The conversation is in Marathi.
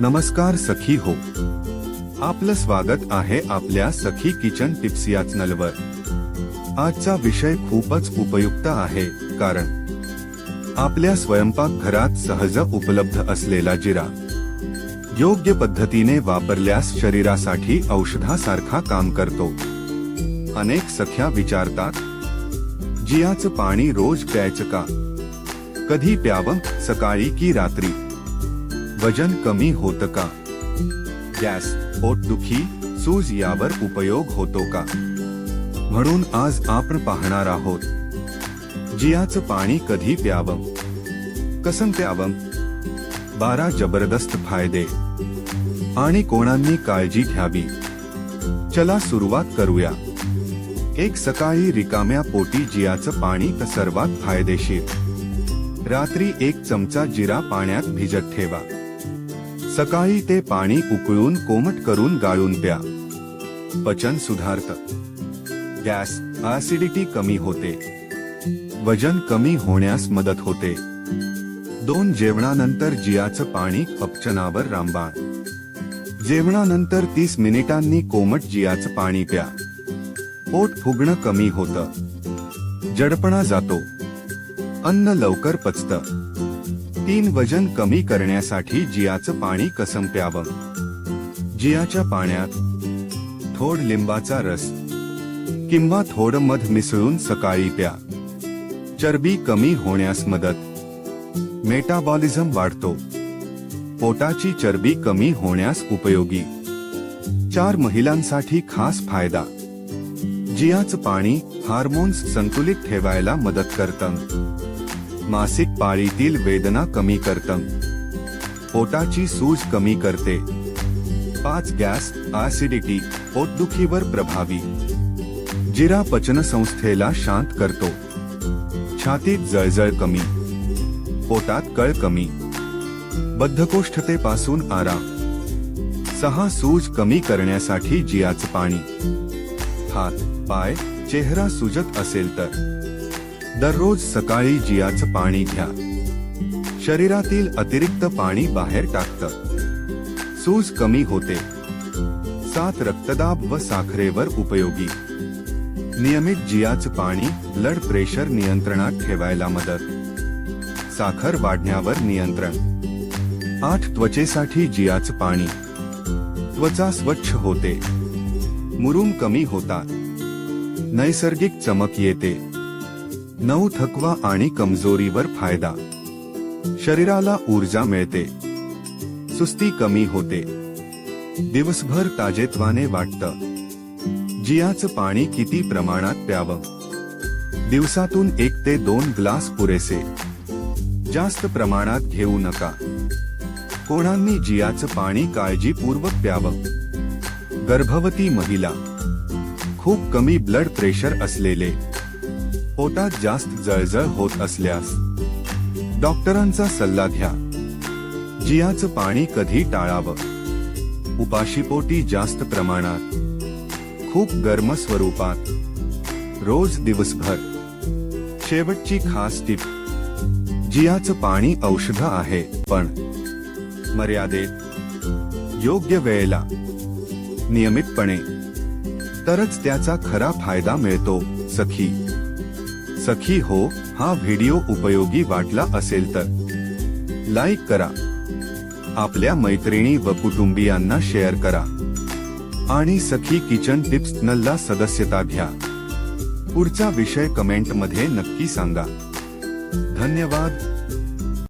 नमस्कार सखी हो. आपलं स्वागत आहे आपल्या सखी किचन टिप्स या चॅनलवर. आजचा विषय खूपच उपयुक्त आहे कारण आपल्या स्वयंपाक घरात सहज उपलब्ध असलेला जिरा योग्य पद्धतीने वापरल्यास शरीरासाठी औषधासारखा काम करतो. अनेक सख्या विचारतात जियाचं पाणी रोज प्यायचं का? कधी प्यावं? सकाळी की रात्री? वजन कमी होतं का? गॅस पोटदुखी सूज यावर उपयोग होतो का? म्हणून आज आपण पाहणार आहोत. जियाचं पाणी कधी प्यावं? कसं प्यावं? बारा जबरदस्त फायदे. आणि कोणांनी काळजी घ्यावी? चला सुरुवात करूया. एक सकाळी रिकाम्या पोटी जियाचं पाणी तर सर्वात फायदेशीर. रात्री एक चमचा जिरा पाण्यात भिजत ठेवा. सकाळी ते पाणी उकळून कोमट करून गाळून प्या. पचन सुधारत. गॅस ऍसिडिटी कमी होते. वजन कमी होण्यास मदत होते. दोन जेवणानंतर जियाचं पाणी अपचनावर रामबाण. जेवणानंतर तीस मिनिटांनी कोमट जियाचं पाणी प्या. पोट फुगणं कमी होतं. जडपणा जातो. अन्न लवकर पचतं. तीन वजन कमी करण्यासाठी जियाचं पाणी कसं प्यावं जियाच्या पाण्यात थोड लिंबाचा रस किंवा थोड मध मिसळून सकाळी प्या. चरबी कमी होण्यास मदत. मेटाबॉलिझम वाढतो. पोटाची चरबी कमी होण्यास उपयोगी. चार महिलांसाठी खास फायदा. जियाचं पाणी हार्मोन्स संतुलित ठेवायला मदत करतं. मासिक पाळीतील वेदना कमी करतं पोटाची सूज कमी करते. पाच गॅस ऍसिडिटी पोटदुखीवर प्रभावी. जिरा पचनसंस्थेला शांत करतो. छातीत जळजळ कमी. पोटात कळ कमी. बद्धकोष्ठतेपासून आराम. सहा सूज कमी करण्यासाठी जियाचं पाणी. हात पाय चेहरा सुजत असेल तर. दररोज सकाळी जियाचं पाणी घ्या. शरीरातील अतिरिक्त पाणी बाहेर टाकतं. सूज कमी होते. सात रक्तदाब व साखरेवर उपयोगी. नियमित जियाचं पाणी ब्लड प्रेशर नियंत्रणात ठेवायला मदत. साखर वाढण्यावर नियंत्रण. आठ त्वचेसाठी जियाचं पाणी. त्वचा स्वच्छ होते. मुरुम कमी होतात. नैसर्गिक चमक येते. नऊ थकवा आणि कमजोरीवर फायदा. शरीराला ऊर्जा मिळते. सुस्ती कमी होते. दिवसभर ताजेत्वाने वाटतं. जियाचं पाणी किती प्रमाणात प्यावं? दिवसातून एक ते दोन ग्लास पुरेसे. जास्त प्रमाणात घेऊ नका. कोणांनी जियाचं पाणी काळजीपूर्वक प्यावं? गर्भवती महिला. खूप कमी ब्लड प्रेशर असलेले. पोटात जास्त जळजळ होत असल्यास डॉक्टरांचा सल्ला घ्या. जियाचं पाणी कधी टाळावं? उपाशीपोटी जास्त प्रमाणात. खूप गर्म स्वरूपात. रोज दिवसभर. शेवटची खास टीप. जियाचं पाणी औषध आहे पण मर्यादेत. योग्य वेळेला. नियमितपणे. तरच त्याचा खरा फायदा मिळतो सखी. सखी हो हा व्हिडिओ उपयोगी वाटला असेल तर. लाईक करा. आपल्या मैत्रिणी व कुटुंबियांना शेअर करा. आणि सखी किचन टिप्स नलला सदस्यता घ्या. पुढचा विषय कमेंटमध्ये नक्की सांगा. धन्यवाद.